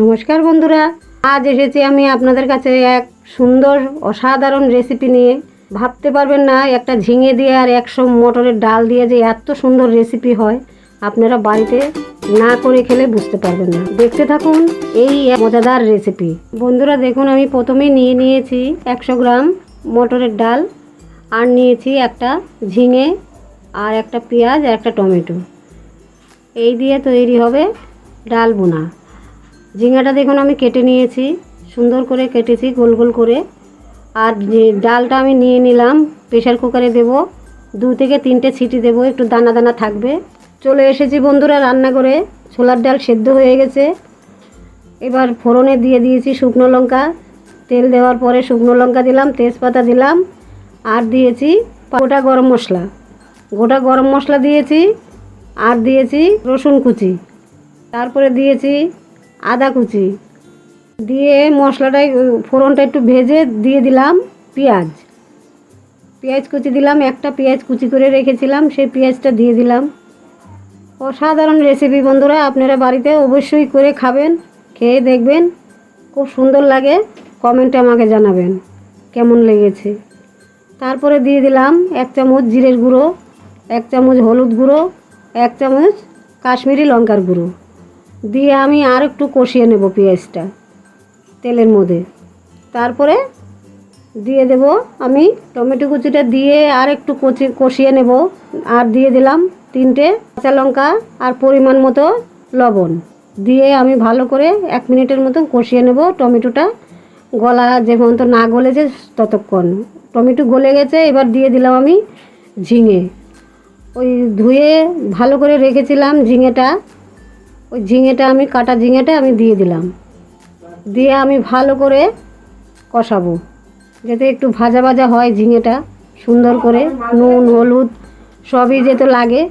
নমস্কার বন্ধুরা, আজ এসেছি আমি আপনাদের কাছে এক সুন্দর অসাধারণ রেসিপি নিয়ে। ভাবতে পারবেন না, একটা ঝিঙে দিয়ে আর একশো মটরের ডাল দিয়ে যে এত সুন্দর রেসিপি হয়, আপনারা বাড়িতে না করে খেলে বুঝতে পারবেন না। দেখতে থাকুন এই মজাদার রেসিপি বন্ধুরা, দেখুন, আমি প্রথমেই নিয়ে নিয়েছি একশো গ্রাম মটরের ডাল, আর নিয়েছি একটা ঝিঙে, আর একটা পেঁয়াজ, আর একটা টমেটো। এই দিয়ে তৈরি হবে ডাল বোনা। ঝিঙাটা দেখুন, আমি কেটে নিয়েছি। সুন্দর করে কেটেছি, গোল গোল করে। আর ডালটা আমি নিয়ে নিলাম প্রেশার কুকারে দেব। দু থেকে তিনটে সিটি দেব, একটু দানা দানা থাকবে। চলে এসেছি বন্ধুরা রান্না করে ছোলার ডাল সেদ্ধ হয়ে গেছে। এবার ফোড়নে দিয়ে দিয়েছি শুকনো লঙ্কা। তেল দেওয়ার পরে শুকনো লঙ্কা দিলাম, তেজপাতা দিলাম। আর দিয়েছি গোটা গরম মশলা। গোটা গরম মশলা দিয়েছি। আর দিয়েছি রসুন কুচি। তারপরে দিয়েছি আদা কুচি। দিয়ে মশলাটাই ফোড়নটা একটু ভেজে দিয়ে দিলাম পেঁয়াজ। পেঁয়াজ কুচি দিলাম, একটা পেঁয়াজ কুচি করে রেখেছিলাম, সেই পেঁয়াজটা দিয়ে দিলাম। অসাধারণ রেসিপি বন্ধুরা, আপনারা বাড়িতে অবশ্যই করে খাবেন, খেয়ে দেখবেন, খুব সুন্দর লাগে কমেন্টে আমাকে জানাবেন, কেমন লেগেছে। তারপরে দিয়ে দিলাম এক চামচ জিরের গুঁড়ো, এক চামচ হলুদ গুঁড়ো, এক চামচ কাশ্মীরি লঙ্কার গুঁড়ো। দিয়ে আমি আর একটু কষিয়ে নেব পেঁয়াজটা, তেলের মধ্যে। তারপরে দিয়ে দেব আমি টমেটো কুচিটা দিয়ে আর একটু কচি কষিয়ে নেব। আর দিয়ে দিলাম তিনটে কাঁচা লঙ্কা আর পরিমাণ মতো লবণ। দিয়ে আমি ভালো করে এক মিনিটের মতো কষিয়ে নেব টমেটোটা। গলা যে পর্যন্ত না গলেছে ততক্ষণ। টমেটো গলে গেছে, এবার দিয়ে দিলাম আমি ঝিঙে। ওই ধুয়ে ভালো করে রেখেছিলাম ঝিঙেটা। ওই ঝিঙেটা আমি, কাটা ঝিঙেটা আমি দিয়ে দিলাম। দিয়ে আমি ভালো করে কষাবো, যাতে একটু ভাজা ভাজা হয় ঝিঙেটা, সুন্দর করে নুন, হলুদ, সবই যেতে লাগে,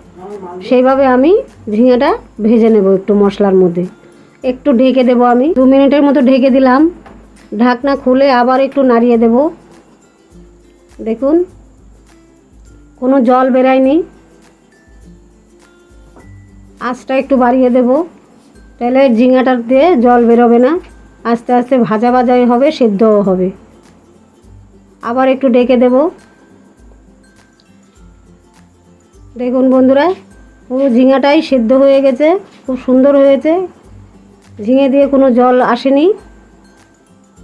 সেইভাবে আমি ঝিঙেটা ভেজে নেব একটু মশলার মধ্যে। একটু ঢেকে দেবো আমি, দু মিনিটের মতো ঢেকে দিলাম। ঢাকনা খুলে আবার একটু নাড়িয়ে দেব। দেখুন, কোনো জল বেরায়নি। আঁচটা একটু বাড়িয়ে দেব। তাহলে ঝিঙাটার দিয়ে জল বেরোবে না। আস্তে আস্তে ভাজা ভাজাই হবে, সেদ্ধও হবে। আবার একটু ডেকে দেব। দেখুন বন্ধুরা, পুরো ঝিঙাটাই সেদ্ধ হয়ে গেছে, খুব সুন্দর হয়েছে। ঝিঙে দিয়ে কোনো জল আসেনি।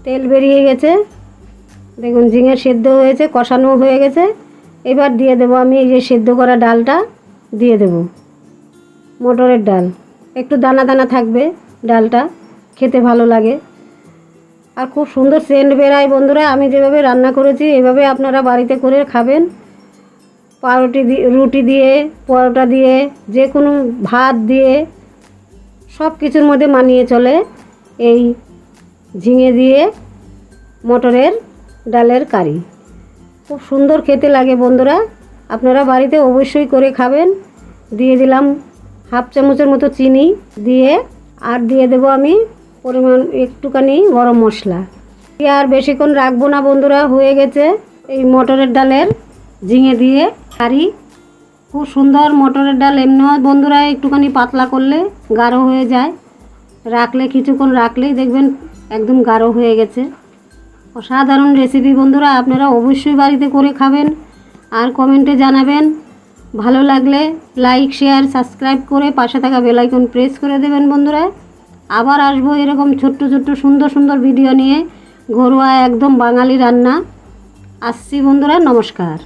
তেল বেরিয়ে গেছে। দেখুন ঝিঙে সেদ্ধ হয়েছে কষানো হয়ে গেছে। এবার দিয়ে দেবো আমি এই যে সেদ্ধ করা ডালটা, দিয়ে দেবো। মটরের ডাল। একটু দানা দানা থাকবে ডালটা, খেতে ভালো লাগে। আর খুব সুন্দর সেন্ট বেরায় বন্ধুরা, আমি যেভাবে রান্না করেছি, এভাবে আপনারা বাড়িতে করে খাবেন। পাউরুটি দিয়ে রুটি দিয়ে, পরোটা দিয়ে যে কোনো ভাত দিয়ে সব কিছুর মধ্যে মানিয়ে চলে এই ঝিঙে দিয়ে মটরের ডালের কারি। খুব সুন্দর খেতে লাগে বন্ধুরা, আপনারা বাড়িতে অবশ্যই করে খাবেন। দিয়ে দিলাম হাফ চামচের মতো চিনি দিয়ে, আর দিয়ে দেব আমি পরিমাণ একটুখানি গরম মশলা। আর বেশিক্ষণ রাখব না বন্ধুরা, হয়ে গেছে এই মটরের ডালের ঝিঙে দিয়ে কারি। খুব সুন্দর মটরের ডাল এমনিও বন্ধুরা, একটুখানি পাতলা করলে গাঢ় হয়ে যায়। রাখলে, কিছুক্ষণ রাখলেই দেখবেন একদম গাঢ় হয়ে গেছে। অসাধারণ রেসিপি বন্ধুরা, আপনারা অবশ্যই বাড়িতে করে খাবেন। আর কমেন্টে জানাবেন ভালো লাগলে লাইক শেয়ার সাবস্ক্রাইব করে পাশে থাকা বেলাইকন প্রেস করে দেবেন বন্ধুরা। আবার আসব এরকম ছোট্ট ছোট্ট, সুন্দর সুন্দর ভিডিও নিয়ে। ঘরোয়া একদম বাঙালি রান্না। আসছি বন্ধুরা, নমস্কার।